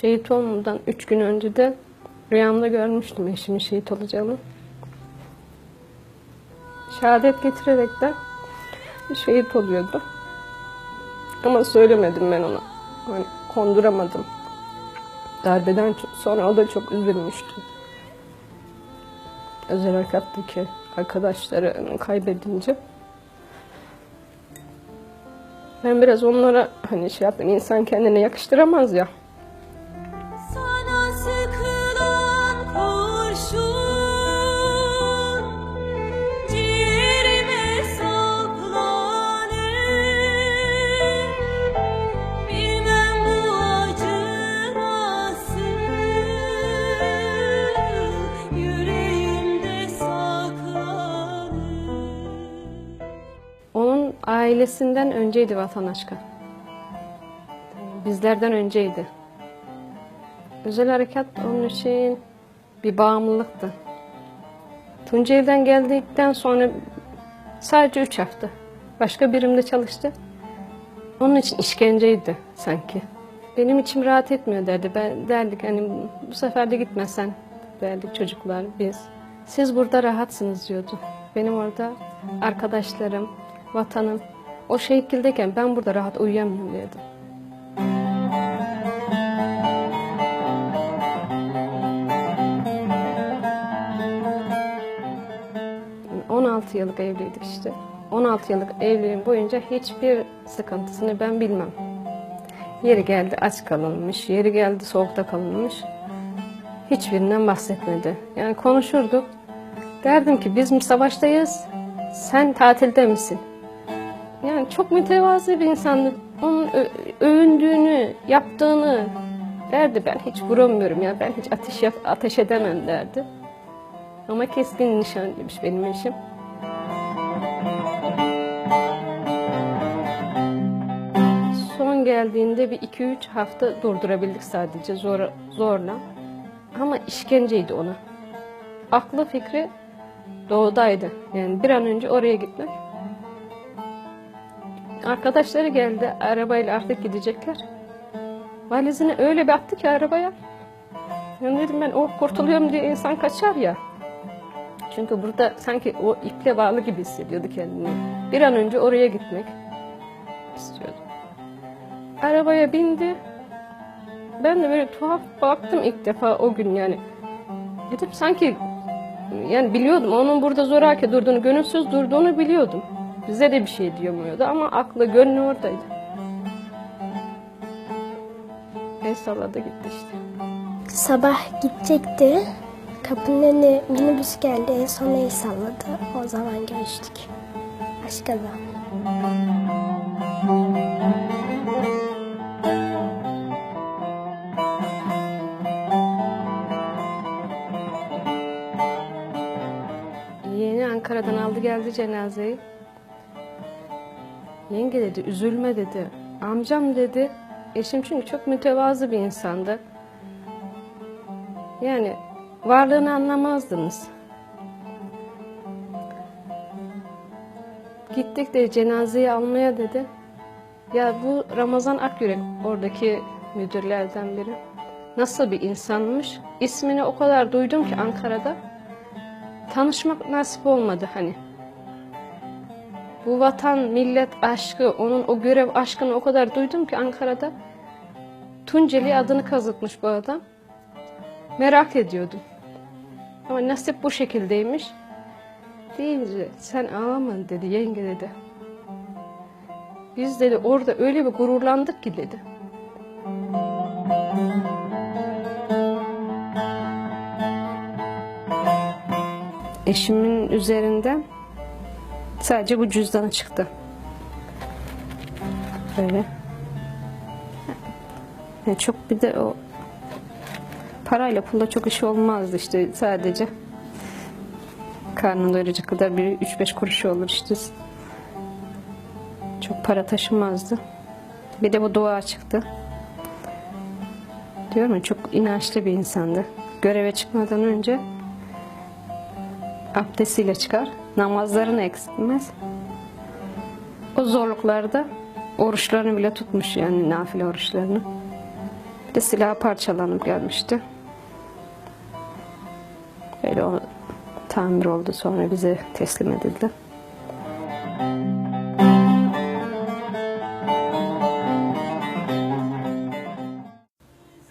Şehit olmadan üç gün önce de rüyamda görmüştüm eşimin şehit olacağını. Şehadet getirerekten şehit oluyordu. Ama söylemedim ben ona. Hani konduramadım. Darbeden sonra o da çok üzülmüştü. Özel harekattaki arkadaşlarını kaybedince. Ben biraz onlara hani şey yaptım. insan kendine yakıştıramaz ya. Ailesinden önceydi vatan aşkı. Bizlerden önceydi. Özel harekat onun için bir bağımlılıktı. Tunceli'den geldikten sonra sadece üç hafta başka birimde çalıştı. Onun için işkenceydi sanki. Benim içim rahat etmiyor derdi. Ben derdik hani bu sefer de gitmesen derdik çocuklar biz. Siz burada rahatsınız diyordu. Benim orada arkadaşlarım, vatanım o şekildeyken ben burada rahat uyuyamıyorum diyordu. 16 yıllık evliydik işte. 16 yıllık evliliğim boyunca hiçbir sıkıntısını ben bilmem. Yeri geldi aç kalınmış, yeri geldi soğukta kalınmış. Hiçbirinden bahsetmedi. Yani konuşurduk. Derdim ki biz mi savaştayız, sen tatilde misin? Yani çok mütevazı bir insandı. Onun övündüğünü, yaptığını derdi ben hiç vuramıyorum ya ben hiç ateş yap- ateş edemem derdi. Ama keskin nişancıymış benim eşim. Son geldiğinde bir iki üç hafta durdurabildik sadece zor, zorla. Ama işkenceydi ona. Aklı fikri doğudaydı. Yani bir an önce oraya gitmek. Arkadaşları geldi arabayla artık gidecekler. Valizini öyle bir attı ki arabaya. Yani dedim ben oh kurtuluyorum diye insan kaçar ya. Çünkü burada sanki o iple bağlı gibi hissediyordu kendini. Bir an önce oraya gitmek istiyordu. Arabaya bindi. Ben de böyle tuhaf baktım ilk defa o gün yani. Dedim sanki yani biliyordum onun burada zoraki durduğunu, gönülsüz durduğunu biliyordum. Bize de bir şey diyemiyordu ama aklı, gönlü oradaydı. El salladı gitti işte. Sabah gidecekti. Kapının önüne minibüs geldi. En son el salladı. O zaman görüştük. Başka zaman. Yeni Ankara'dan aldı geldi cenazeyi. Yenge dedi, üzülme dedi. Amcam dedi. Eşim çünkü çok mütevazı bir insandı. Yani varlığını anlamazdınız. Gittik de cenazeyi almaya dedi. Ya bu Ramazan Akyürek oradaki müdürlerden biri. Nasıl bir insanmış? İsmini o kadar duydum ki Ankara'da tanışmak nasip olmadı hani. Bu vatan, millet aşkı, onun o görev aşkını o kadar duydum ki Ankara'da. Tunceli adını kazıtmış bu adam. Merak ediyordum. Ama nasip bu şekildeymiş. Deyince sen ağlama dedi yenge dedi. Biz dedi orada öyle bir gururlandık ki dedi. Eşimin üzerinden sadece bu cüzdanı çıktı. Böyle. Yani çok bir de o parayla pulla çok işi olmazdı işte sadece. Karnını doyuracak kadar bir 3-5 kuruşu olur işte. Çok para taşımazdı. Bir de bu dua çıktı. Diyorum ya çok inançlı bir insandı. Göreve çıkmadan önce abdestiyle çıkar. Namazlarını eksiltmez. O zorluklarda oruçlarını bile tutmuş yani nafile oruçlarını. de silah parçalanıp gelmişti. Öyle o tamir oldu sonra bize teslim edildi.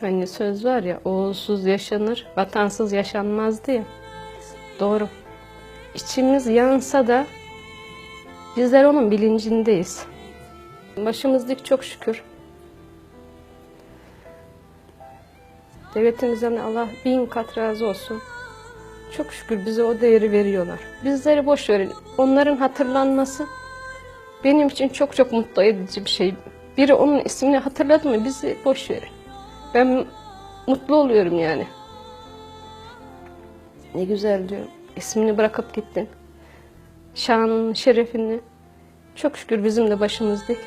Hani söz var ya oğulsuz yaşanır, vatansız yaşanmaz diye. Doğru. İçimiz yansa da bizler onun bilincindeyiz. Başımızdık çok şükür. Devletimizden Allah bin kat razı olsun. Çok şükür bize o değeri veriyorlar. Bizleri boş verin. Onların hatırlanması benim için çok çok mutlu edici bir şey. Biri onun ismini hatırladı mı bizi boş verin. Ben mutlu oluyorum yani. Ne güzel diyorum. İsmini bırakıp gittin. Şanını, şerefini. Çok şükür bizim de başımızdık.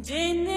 Cennetten